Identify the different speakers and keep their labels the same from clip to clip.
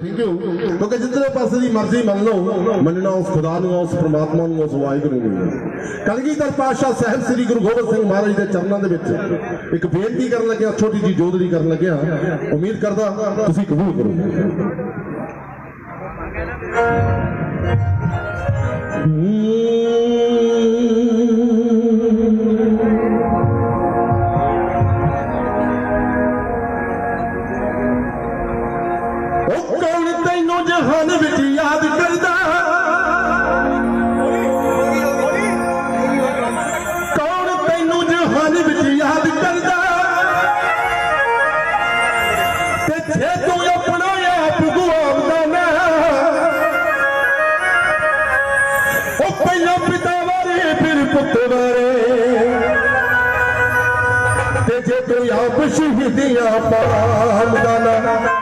Speaker 1: ਕਿਉਂਕਿ ਜਿੱਧਰੇ ਪਾਸੇ ਦੀ ਮਰਜ਼ੀ ਮੰਨ ਲਓ, ਮੰਨਣਾ ਉਸ ਖੁਦਾ ਨੂੰ ਉਸ ਪ੍ਰਮਾਤਮਾ ਨੂੰ ਉਸ ਵਾਹਿਗੁਰੂ ਨੂੰ ਕਲਗੀਧਰ ਪਾਤਸ਼ਾਹ ਸਾਹਿਬ ਸ੍ਰੀ ਗੁਰੂ ਗੋਬਿੰਦ ਸਿੰਘ ਮਹਾਰਾਜ ਦੇ ਚਰਨਾਂ ਦੇ ਵਿੱਚ ਇੱਕ ਬੇਨਤੀ ਕਰਨ ਲੱਗਿਆ, ਛੋਟੀ ਜੀ ਜੋਦੜੀ ਕਰਨ ਲੱਗਿਆ। ਉਮੀਦ ਕਰਦਾ ਤੁਸੀਂ ਕਬੂਲ ਕਰੋ। ਉਹ ਜੇ ਤੂੰ ਆਪਣਾ ਆਪ ਗੁਆਉਂਦਾ ਨਾ ਉਹ ਪਹਿਲਾਂ ਪਿਤਾ ਬਾਰੇ ਫਿਰ ਪੁੱਤ ਬਾਰੇ। ਤੇ ਜੇ ਤੂੰ ਆਪ ਸ਼ਹੀਦੀਆਂ ਪਾਉਂਦਾ ਨਾ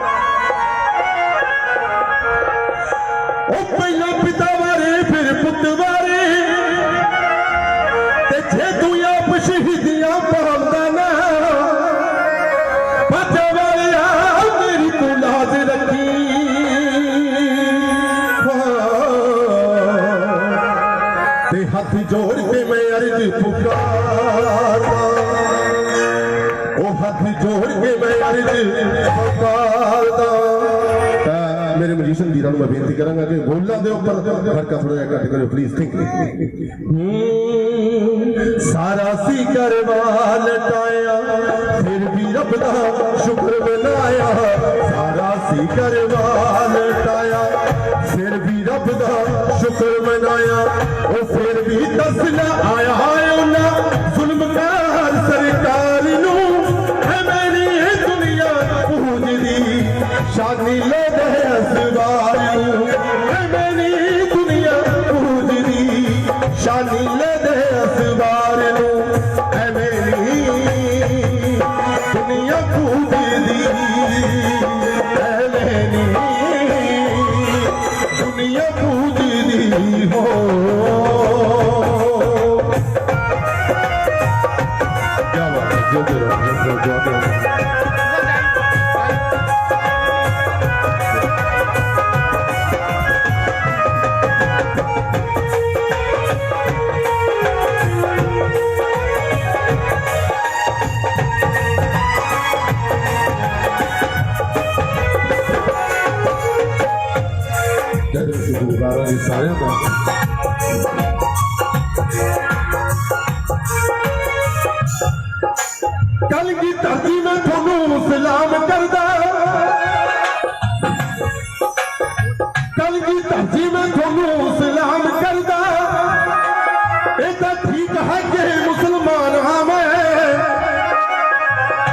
Speaker 1: ਤੇ ਹੱਥ ਜੋੜ ਕੇ ਮੈਂ ਅਰਜ ਪੁਕਾਰਦਾ ਉਹ ਹੱਥ ਜੋੜ ਕੇ ਮੈਂ ਮੇਰੇ ਮਜੀਸ਼ਨ ਵੀਰਾਂ ਨੂੰ ਮੈਂ ਬੇਨਤੀ ਕਰਾਂਗਾ ਕਿ ਬੋਲਾਂ ਦੇ ਉੱਪਰ ਫਰਕਾ ਥੋੜਾ ਜਿਹਾ ਘੱਟ ਕਰਿਓ ਪਲੀਜ਼ ਥੈਂਕ ਸਾਰਾ ਸੀ ਕਰਵਾ ਲਟਾਇਆ ਫਿਰ ਵੀ ਰੱਬ ਦਾ ਸ਼ੁਕਰ ਮਨਾਇਆ ਸਾਰਾ ਸੀ ਕਰਵਾ ਲਟਾਇਆ ਫਿਰ ਵੀ ਮਨਾਇਆ ਉਹ ਫਿਰ ਵੀ ਦੱਸਣਾ ਆਇਆ ਉਹਨਾਂ ਜ਼ੁਲਮਕਾਰ ਸਰਕਾਰ ਨੂੰ। ਹੈ ਮੇਰੀ ਇਹ ਦੁਨੀਆ ਪੂਜਦੀ ਸ਼ਾਨੀ ਕੱਲ ਕੀ ਧਰਤੀ ਮੈਂ ਤੁਹਾਨੂੰ ਸਲਾਮ ਕਰਦਾ। ਕੱਲ ਕੀ ਧਰਤੀ ਮੈਂ ਤੁਹਾਨੂੰ ਸਲਾਮ ਕਰਦਾ। ਇਹ ਤਾਂ ਠੀਕ ਹੈ ਕਿ ਮੁਸਲਮਾਨ ਹਾਂ ਮੈਂ।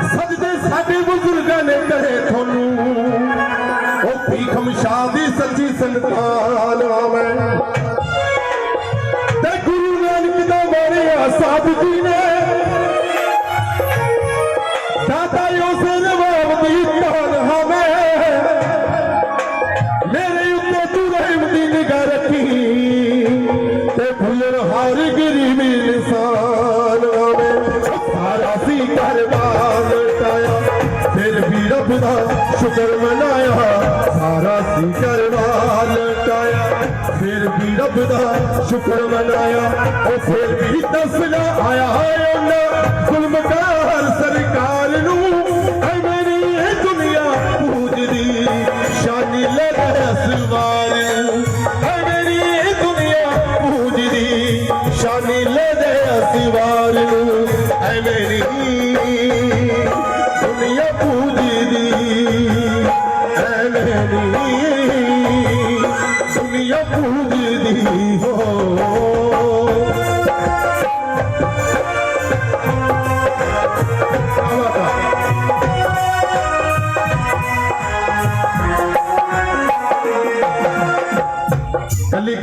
Speaker 1: ਸਜਦੇ ਸਾਡੇ ਬਜ਼ੁਰਗਾਂ ਨੇ ਕਹੇ ਤੁਹਾਨੂੰ। ਉਹ ਭੀਖਮ ਸ਼ਾਹ ਦੀ ਸੱਚੀ ਸੰਤਾਨ ਹਾਂ ਮੈਂ। ਤੇ ਗੁਰੂ ਨਾਨਕ ਦਾ ਮਾਰਿਆ ਸਾਧ ਜੀ ਨੇ। ਹਾਰ ਗਰੀਬੀ ਆਵੇ ਸਾਰਾ ਸੀ ਕਰਵਾਨ ਲਟਾਇਆ ਫਿਰ ਵੀ ਰੱਬ ਦਾ ਸ਼ੁਕਰ ਮਨਾਇਆ। ਸਾਰਾ ਸੀ ਕਰਵਾਨ ਲਟਾਇਆ ਫਿਰ ਵੀ ਰੱਬ ਦਾ ਸ਼ੁਕਰ ਮਨਾਇਆ। ਉਹ ਫਿਰ ਵੀ ਦੱਸਣਾ ਆਇਆ ਹੈ ਉਹਨਾਂ। ਜ਼ੁਲਮਕਾਰ ਸਰਕਾਰ ਨੂੰ।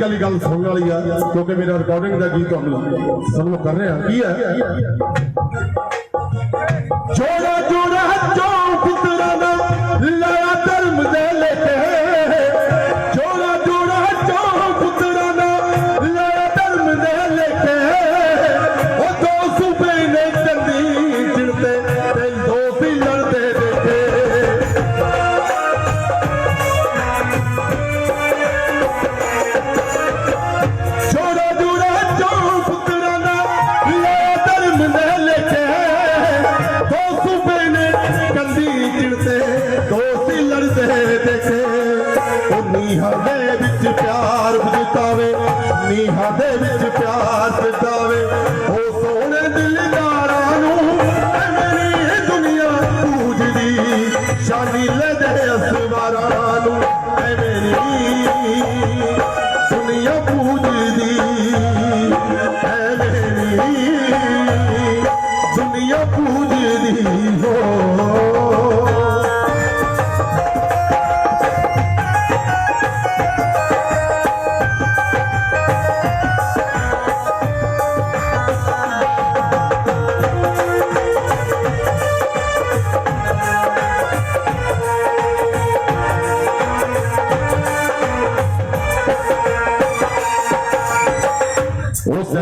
Speaker 1: ਵਾਲੀ ਗੱਲ ਸੁਣਨ ਵਾਲੀ ਆ, ਕਿਉਂਕਿ ਮੇਰਾ ਰਿਕਾਰਡਿੰਗ ਦਾ ਗੀਤ ਤੁਹਾਨੂੰ ਸਾਨੂੰ ਕਰ ਰਿਹਾ। ਕੀ ਹੈ?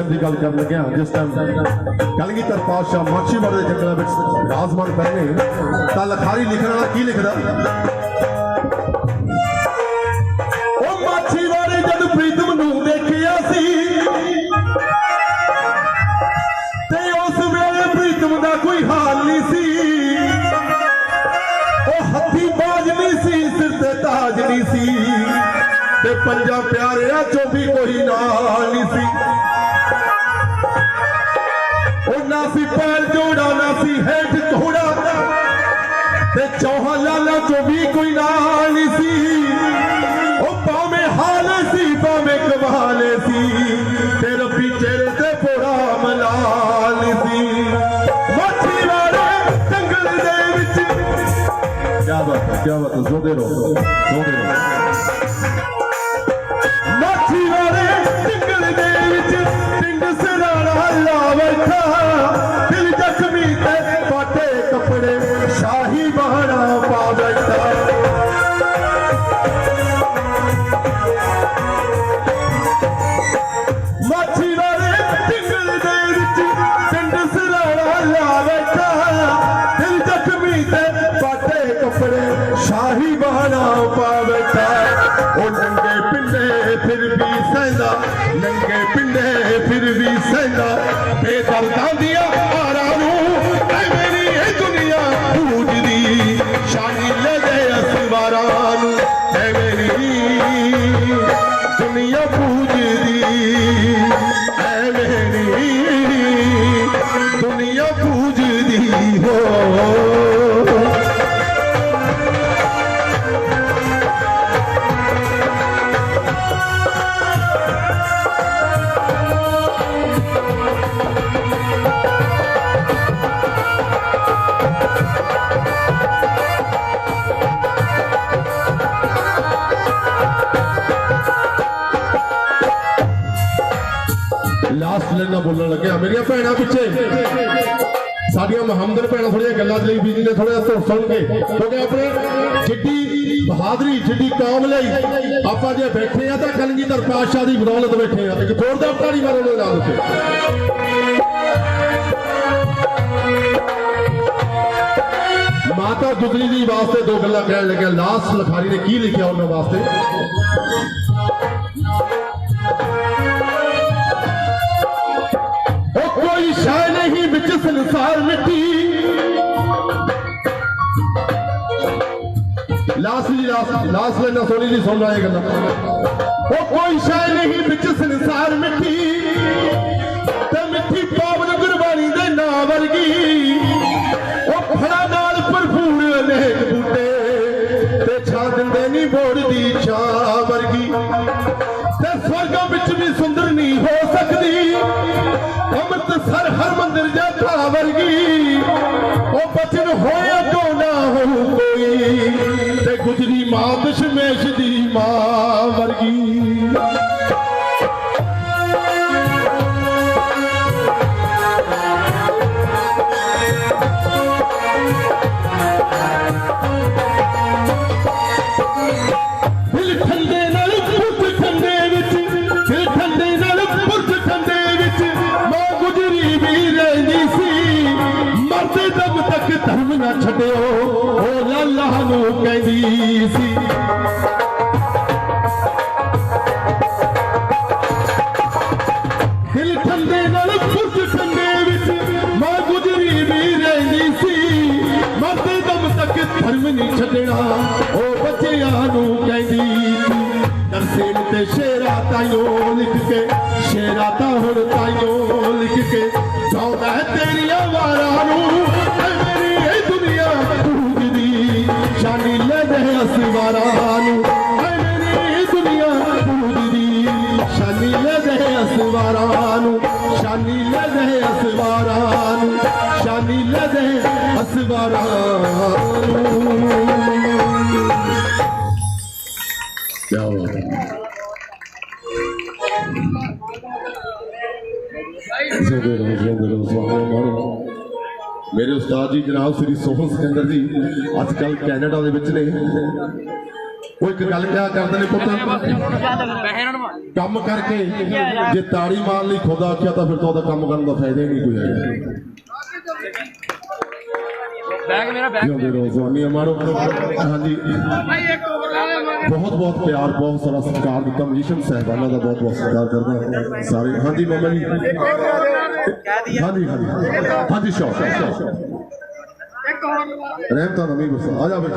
Speaker 1: ਟਾਈਮ ਦੀ ਗੱਲ ਕਰਨ ਲੱਗਿਆ ਜਿਸ ਟਾਈਮ ਕਲਗੀਧਰ ਪਾਤਸ਼ਾਹ ਮਾਛੀਵਾੜੇ ਦੇ ਜੰਗਲਾਂ ਵਿੱਚ ਰਾਜਮਾਨ ਕਰਨੇ ਤਾਂ ਲਖਾਰੀ ਲਿਖਣ ਵਾਲਾ ਕੀ ਲਿਖਦਾ? ਉਹ ਮਾਛੀਵਾੜੇ ਜਦ ਪ੍ਰੀਤਮ ਨੂੰ ਦੇਖਿਆ ਸੀ, ਤੇ ਉਸ ਵੇਲੇ ਪ੍ਰੀਤਮ ਦਾ ਕੋਈ ਹਾਲ ਨਹੀਂ ਸੀ। ਉਹ ਹੱਥੀ ਬਾਜ ਨਹੀਂ ਸੀ, ਸਿਰ ਤੇ ਤਾਜ ਨਹੀਂ ਸੀ, ਤੇ ਪੰਜਾਂ ਪਿਆਰਿਆਂ ਚੋਂ ਵੀ ਕੋਈ ਨਾਲ ਨਹੀਂ ਸੀ। ਉਹ ਨਾ ਸੀ ਪੈਰ ਜੋੜਾ, ਨਾ ਸੀ ਹੇਠ ਥੋੜਾ ਤੇ ਚੌਹਾਂ ਲਾਲਾ ਚੋਂ ਵੀ ਕੋਈ ਨਾਲ ਨਹੀਂ ਸੀ। ਉਹ ਭਾਵੇਂ ਹਾਲ ਸੀ, ਭਾਵੇਂ ਕਮਾਲ ਸੀ, ਤੇ ਰੱਬੀ ਚਿਹਰੇ ਤੇ ਪੋੜਾ ਮਲਾਲ ਸੀ। ਮਾਛੀ ਵਾਲੇ ਜੰਗਲ ਦੇ ਵਿੱਚ। ਕੀ ਬਾਤ ਹੈ ਕੀ ਬਾਤ ਹੈ ਜ਼ੋਦੇ ਰਹੋ ਜ਼ੋਦੇ ਰਹੋ ਮਾਛੀ ਵਾਲੇ ਜੰਗਲ ਦੇ ਵਿੱਚ, ਪਿੰਡ ਸਰਾਣਾ ਲਾ ਬੈਠਾ ਦਿਲ ਜ਼ਖਮੀ ਤੇ ਪਾਟੇ ਕੱਪੜੇ ਸ਼ਾਹੀ ਬਹਾਣਾ ਸਹਿੰਦਾ ਨੰਗੇ ਪਿੰਡੇ ਫਿਰ ਵੀ ਸਹਿੰਦਾ ਬੇਦਰਦਾਂ ਦੀਆਂ ਹਾਰਾਂ ਨੂੰ ਐ ਮੇਰੀ ਇਹ ਦੁਨੀਆ ਪੂਜਦੀ। ਸ਼ਾਨੀ ਲੈ ਗਏ ਅਸਵਾਰਾਂ ਨੂੰ ਐ ਮੇਰੀ ਦੁਨੀਆ ਪੂਜਦੀ ਲਾਸਟ ਲਾਈਨਾਂ ਬੋਲਣ ਲੱਗਿਆ ਮੇਰੀਆਂ ਭੈਣਾਂ ਪਿੱਛੇ ਸਾਡੀਆਂ ਮੁਹੰਮਦਨ ਭੈਣਾਂ ਥੋੜੀਆਂ ਗੱਲਾਂ ਦੇ ਲਈ ਬੀਜੀ ਨੇ ਥੋੜਾ ਧੁਰ ਸੁਣ ਕੇ ਕਿਉਂਕਿ ਆਪਣੇ ਜਿੱਡੀ ਬਹਾਦਰੀ ਜਿੱਡੀ ਕੌਮ ਲਈ ਆਪਾਂ ਜੇ ਬੈਠੇ ਆ ਤਾਂ ਕਲਗੀਧਰ ਪਾਤਸ਼ਾਹ ਦੀ ਬਦੌਲਤ ਬੈਠੇ ਆ ਇੱਕ ਜ਼ੋਰਦਾਰ ਤਾੜੀ ਮਾਰੋ ਉਹਦੇ ਨਾਲ ਉੱਤੇ ਮਾਤਾ ਗੁਜਰੀ ਜੀ ਵਾਸਤੇ ਦੋ ਗੱਲਾਂ ਕਹਿਣ ਲੱਗਿਆ ਲਾਸਟ ਲਖਾਰੀ ਨੇ ਕੀ ਲਿਖਿਆ ਉਹਨਾਂ ਵਾਸਤੇ ਵਿੱਚ ਲਾਸ ਜੀ, ਲਾਸ ਲਾਸ ਲੈਣਾ ਸੋਨੀ ਜੀ ਸੁਣ ਰਹੇ ਗੱਲਾਂ। ਉਹ ਕੋਈ ਸ਼ੈ ਨਹੀਂ ਵਿੱਚ ਸੰਸਾਰ ਮਿੱਟੀ ਤੇ ਮਿੱਠੀ ਪਾਵਨ ਗੁਰਬਾਣੀ ਦੇ ਨਾਂ ਵਰਗੀ। ਉਹ ਫੜਾ ਨਾਲ ਭਰਪੂਰ ਅਨੇਕ ਬੂਟੇ, ਤੇ ਛਾ ਦਿੰਦੇ ਨਹੀਂ ਬੋੜ ਦੀ ਛਾਂ ਵਰਗੀ। ਤੇ ਸਵਰਗਾਂ ਵਿੱਚ ਵੀ ਸੁੰਦਰ ਨਹੀਂ ਹੋ ਸਕਦੀ। ਅੰਮ੍ਰਿਤਸਰ ਹਰ ਮੰਦਿਰ ਜਾਤਾ ਵਰਗੀ ਉਹ ਬਚਨ ਹੋਇਆ ਜੋ ਨਾ ਹੋ ਕੋਈ ਤੇ ਗੁਜਰੀ ਮਾਂ ਦਸ਼ਮੇਸ਼ ਦੀ ਮਾਂ ਵਰਗੀ ਨਹੀਂ ਛੱਡਣਾ। ਉਹ ਬੱਚਿਆਂ ਨੂੰ ਕਹਿੰਦੀ ਸੀ ਤੇ ਸ਼ੇਰਾ ਤਾਈਓ ਲਿਖ ਕੇ, ਸ਼ੇਰਾ ਤਾਂ ਹੁਣ ਤਾਈਓ ਲਿਖ ਕੇ ਚਾਹੁੰਦਾ ਹੈ ਤੇਰੀਆਂ ਵਾਰਾਂ ਨੂੰ ਜਿਉਂਦੇ ਰਹੋ ਜਿਉਂਦੇ ਰਹੋ ਸੁਹਾਣੇ ਮਾਣੋ ਮੇਰੇ ਉਸਤਾਦ ਜੀ ਜਨਾਬ ਸ੍ਰੀ ਸੋਹਣ ਸਿਕੰਦਰ ਜੀ ਅੱਜ ਕੱਲ ਕੈਨੇਡਾ ਦੇ ਵਿੱਚ ਨੇ। ਉਹ ਇੱਕ ਗੱਲ ਕਿਹਾ ਕਰਦੇ ਨੇ ਪੁੱਤ। ਕੰਮ ਕਰਕੇ ਜੇ ਤਾੜੀ ਮਾਰਨ ਲਈ ਖੁਦਾ ਆਖਿਆ ਤਾਂ ਫਿਰ ਤਾਂ ਉਹਦਾ ਕੰਮ ਕਰਨ ਦਾ ਫਾਇਦਾ ਹੀ ਨਹੀਂ ਕੋਈ ਹੈਗਾ।
Speaker 2: ਬੈਗ ਮੇਰਾ ਬੈਗ
Speaker 1: ਜਿਉਂਦੇ ਰਹੋ ਜਵਾਨੀਆਂ ਮਾਣੋ ਹਾਂਜੀ। ਬਹੁਤ ਬਹੁਤ ਪਿਆਰ ਬਹੁਤ ਸਾਰਾ ਸਤਿਕਾਰ ਦਿੱਤਾ। ਮਜੀਸ਼ਨ ਸਾਹਿਬਾਨਾਂ ਦਾ ਬਹੁਤ ਬਹੁਤ ਸਤਿਕਾਰ ਕਰਦਾ ਸਾਰੇ ਹਾਂਜੀ ਮਾਮਾ ਜੀ। ਹਾਂਜੀ ਹਾਂਜੀ ਹਾਂਜੀ।
Speaker 2: ਹੋਰ। ਲਾ
Speaker 1: ਰਹਿਮਤਾਂ ਦਾ ਨਹੀਂ ਗੁੱਸਾ। ਆ ਜਾ ਬੇਟਾ।